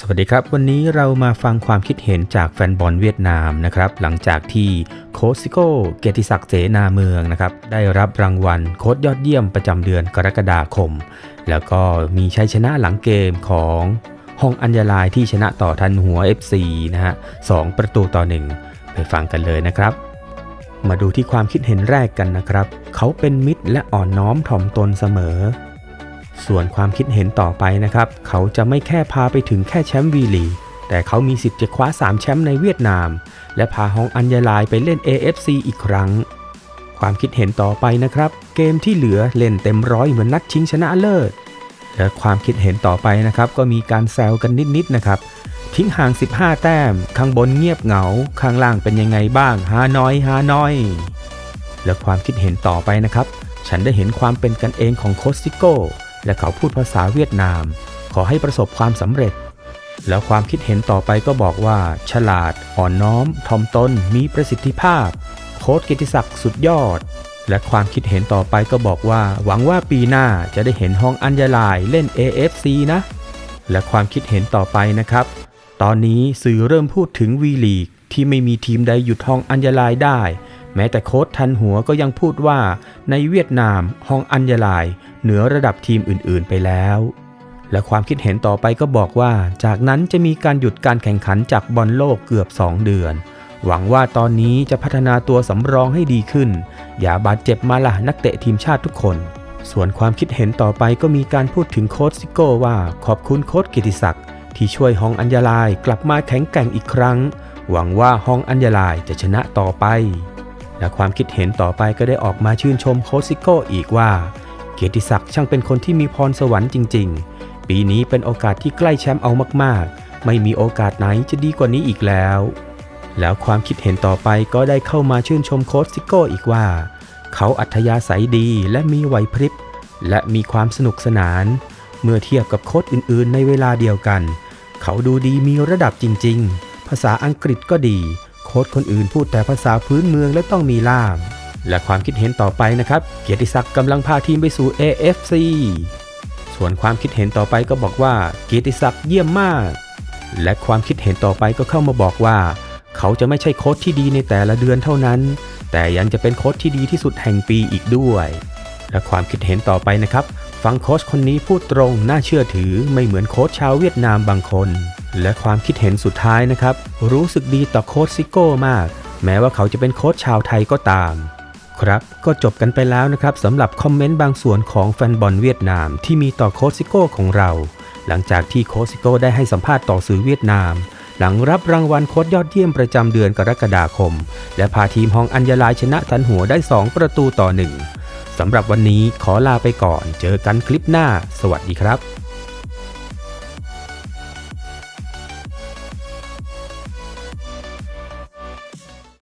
สวัสดีครับ วันนี้เรามาฟังความคิดเห็นจากแฟนบอลเวียดนามนะครับ หลังจากที่โค้ชซิโก้เกียรติศักดิ์เสนาเมืองนะครับ ได้รับรางวัลโค้ชยอดเยี่ยมประจำเดือนกรกฎาคม แล้วก็มีชัยชนะหลังเกมของฮองอัญญาลายที่ชนะต่อทันหัว FC นะฮะสองประตูต่อหนึ่งไปฟังกันเลยนะครับ มาดูที่ความคิดเห็นแรกกันนะครับ เขาเป็นมิตรและอ่อนน้อมถ่อมตนเสมอ ส่วนความคิดเห็นต่อไปนะครับ เขาจะไม่แค่พาไปถึงแค่แชมป์วีลีแต่เขามีสิทธิ์จะคว้า 3 แชมป์ในเวียดนาม และพาฮองอัญญาลายไปเล่น AFC อีกครั้ง ความคิดเห็นต่อไปนะครับ เกมที่เหลือเล่นเต็มร้อยเหมือนนัดชิงชนะเลิศ และความคิดเห็นต่อไปนะครับ ก็มีการแซวกันนิดๆนะครับ ทิ้งห่าง 15 แต้ม ข้างบนเงียบเหงา ข้างล่างเป็นยังไงบ้างฮานอยฮานอย และความคิดเห็นต่อไปนะครับ ฉันได้เห็นความเป็นกันเองของโคชซิโก้ และเขาพูดภาษาเวียดนาม ขอให้ประสบความสำเร็จ แล้วความคิดเห็นต่อไปก็บอกว่า ฉลาด อ่อนน้อมถ่อมตนมีประสิทธิภาพ โค้ชกิติศักดิ์สุดยอด และความคิดเห็นต่อไปก็บอกว่า หวังว่าปีหน้าจะได้เห็นฮองอัญญาลายเล่น AFC นะ และความคิดเห็นต่อไปนะครับ ตอนนี้สื่อเริ่มพูดถึงวีลีกที่ไม่มีทีมใดหยุดฮองอัญญาลายได้ แม้แต่โค้ชทันหัวก็ยังพูดว่าในเวียดนามฮองอัญญาลาย เหนือระดับทีมอื่นๆ ไปแล้วและความคิดเห็นต่อไปก็บอกว่า จากนั้นจะมีการหยุดการแข่งขันจากบอลโลกเกือบ 2 เดือน หวังว่าตอนนี้จะพัฒนาตัวสำรองให้ดีขึ้น อย่าบาดเจ็บมาละนักเตะทีมชาติทุกคน ส่วนความคิดเห็นต่อไปก็มีการพูดถึงโค้ชซิโก้ว่าขอบคุณโค้ชกิติศักดิ์ที่ช่วยฮองอัญญาลายกลับมาแข็งแกร่งอีกครั้ง หวังว่าฮองอัญญาลายจะชนะต่อไป และความคิดเห็นต่อไปก็ได้ออกมาชื่นชมโค้ชซิโก้อีกว่า เกียรติศักดิ์ช่างเป็นคนที่มีพรสวรรค์จริง ๆ ปีนี้เป็นโอกาสที่ใกล้แชมป์เอามากๆ ไม่มีโอกาสไหนจะดีกว่านี้อีกแล้ว แล้วความคิดเห็นต่อไปก็ได้เข้ามาชื่นชมโค้ชซิโก้อีกว่า เขาอัธยาศัยดีและมีไหวพริบ และมีความสนุกสนาน เมื่อเทียบกับโค้ชอื่น ๆ ในเวลาเดียวกัน เขาดูดีมีระดับจริง ๆ ภาษาอังกฤษก็ดี โค้ชคนอื่นพูดแต่ภาษาพื้นเมืองและต้องมีล่าม และความคิดเห็นต่อไปนะครับ เกียรติศักดิ์กำลังพาทีมไปสู่ AFC ส่วนความคิดเห็นต่อไปก็บอกว่า เกียรติศักดิ์เยี่ยมมาก และความคิดเห็นต่อไปก็เข้ามาบอกว่า เขาจะไม่ใช่โค้ชที่ดีในแต่ละเดือนเท่านั้น แต่ยังจะเป็นโค้ชที่ดีที่สุดแห่งปีอีกด้วย และความคิดเห็นต่อไปนะครับ ฟังโค้ชคนนี้พูดตรงน่าเชื่อถือไม่เหมือนโค้ชชาวเวียดนามบางคน และความคิดเห็นสุดท้ายนะครับ รู้สึกดีต่อโค้ชซิโก้มาก แม้ว่าเขาจะเป็นโค้ชชาวไทยก็ตาม ครับก็จบกันไปแล้วนะครับสำหรับคอมเมนต์บางส่วนของแฟนบอลเวียดนามที่มีต่อโค้ชซิโก้ของเรา หลังจากที่โค้ชซิโก้ได้ให้สัมภาษณ์ต่อสื่อเวียดนาม หลังรับรางวัลโค้ชยอดเยี่ยมประจำเดือนกรกฎาคม และพาทีมฮองอัญญาลายชนะทันหัวได้ 2 ประตูต่อ1สำหรับวันนี้ขอลาไปก่อน เจอกันคลิปหน้า สวัสดีครับ